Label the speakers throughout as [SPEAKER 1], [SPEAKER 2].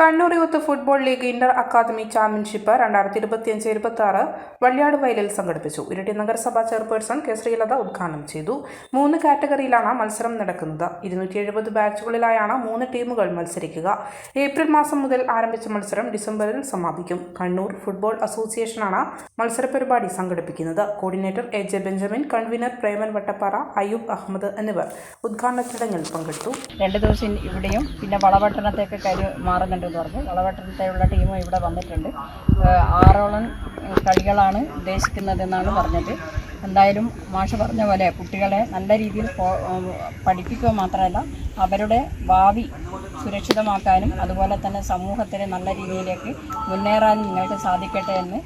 [SPEAKER 1] Kannur youth football league inter academy championship രണ്ടായിരത്തി ഇരുപത്തിയഞ്ച് ഇരുപത്തി ആറ് വള്ളിയാട് വയലിൽ സംഘടിപ്പിച്ചു. ഇരട്ടി നഗരസഭാ ചെയർപേഴ്സൺ കെ ശ്രീലത ഉദ്ഘാടനം ചെയ്തു. മൂന്ന് കാറ്റഗറിയിലാണ് മത്സരം നടക്കുന്നത്. ഇരുന്നൂറ്റി എഴുപത് ബാച്ചുകളിലായാണ് മൂന്ന് ടീമുകൾ മത്സരിക്കുക. ഏപ്രിൽ മാസം മുതൽ ആരംഭിച്ച മത്സരം ഡിസംബറിൽ സമാപിക്കും. കണ്ണൂർ ഫുട്ബോൾ അസോസിയേഷനാണ് മത്സര പരിപാടി സംഘടിപ്പിക്കുന്നത്. Coordinator A J Benjamin convener Preman Vattappara Ayyub Ahmed എന്നിവർ ഉദ്ഘാടന ചടങ്ങിൽ പങ്കെടുത്തു.
[SPEAKER 2] രണ്ട് ദിവസം ഇവിടെയും പിന്നെ വളപട്ടണത്തേക്ക് കരു മാറുന്നുണ്ടെന്ന് പറഞ്ഞു. കളവട്ടത്തെയുള്ള ടീമും ഇവിടെ വന്നിട്ടുണ്ട്. ആറോളം കളികളാണ് ഉദ്ദേശിക്കുന്നതെന്നാണ് പറഞ്ഞത്. എന്തായാലും മാഷ പറഞ്ഞ പോലെ കുട്ടികളെ നല്ല രീതിയിൽ പഠിപ്പിക്കുക മാത്രമല്ല അവരുടെ ഭാവി സുരക്ഷിതമാക്കാനും അതുപോലെ തന്നെ സമൂഹത്തിന് നല്ല രീതിയിലേക്ക് മുന്നേറാനും നിങ്ങൾക്ക് സാധിക്കട്ടെ എന്ന്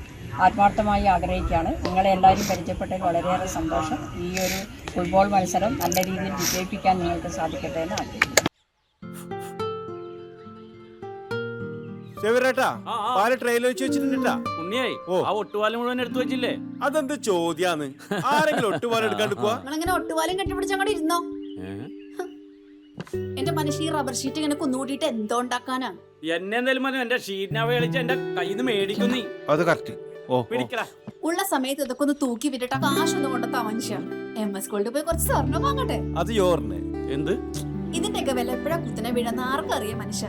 [SPEAKER 2] ആത്മാർത്ഥമായി ആഗ്രഹിക്കുകയാണ്. നിങ്ങളെ എല്ലാവരും പരിചയപ്പെട്ടതിൽ വളരെയേറെ സന്തോഷം. ഈ ഒരു ഫുട്ബോൾ മത്സരം നല്ല രീതിയിൽ വിജയിപ്പിക്കാൻ നിങ്ങൾക്ക് സാധിക്കട്ടെ എന്ന് ആഗ്രഹിക്കുന്നു.
[SPEAKER 3] ആ.
[SPEAKER 4] പാൽ ട്രെയിലർ വെച്ച് വെച്ചിട്ടുണ്ടാ
[SPEAKER 3] ഉണ്ണിയായി ആ ഒട്ടുപാലം മുഴുവൻ എടുത്തു വെച്ചില്ലേ?
[SPEAKER 4] അതെന്ത് ചോദ്യാന്ന്? ആരെങ്കിലും ഒട്ടുപാലം എടുക്കാണ്ട് പോവാ
[SPEAKER 5] നിങ്ങളിങ്ങനെ ഒട്ടുപാലം കെട്ടിപ്പിടിച്ച് അങ്ങോട്ട് ഇരുന്നോ? എന്റെ മനുഷ്യ ഈ റബ്ബർ ഷീറ്റ് ഇങ്ങനെ കുന്നുകൂട്ടിയിട്ട് എന്തോ ഉണ്ടാക്കാനാ?
[SPEAKER 3] എന്നെ എന്തായാലും മതി എന്റെ ഷീറ്റിനെ കളിച്ച് എന്റെ കയ്യിൽ നിന്ന് മേടിക്കും നീ.
[SPEAKER 4] അത് കറക്റ്റ് ഓ
[SPEAKER 3] പിടിക്കടാ.
[SPEAKER 5] ഉള്ള സമയത്ത് ഇതൊക്കെ ഒന്ന് തൂക്കി വിട്ടിട്ട് കാശൊന്നും കൊണ്ടെത്താ മനുഷ്യ. എം എസ് ഗോൾഡ് പോയി കുറച്ച് സ്വർണം വാങ്ങട്ടെ?
[SPEAKER 4] അത്
[SPEAKER 3] എന്ത്?
[SPEAKER 5] ഇതിന്റെയൊക്കെ വില എപ്പോഴാ കുത്തനെ വീഴുന്ന ആർക്കറിയാം മനുഷ്യ.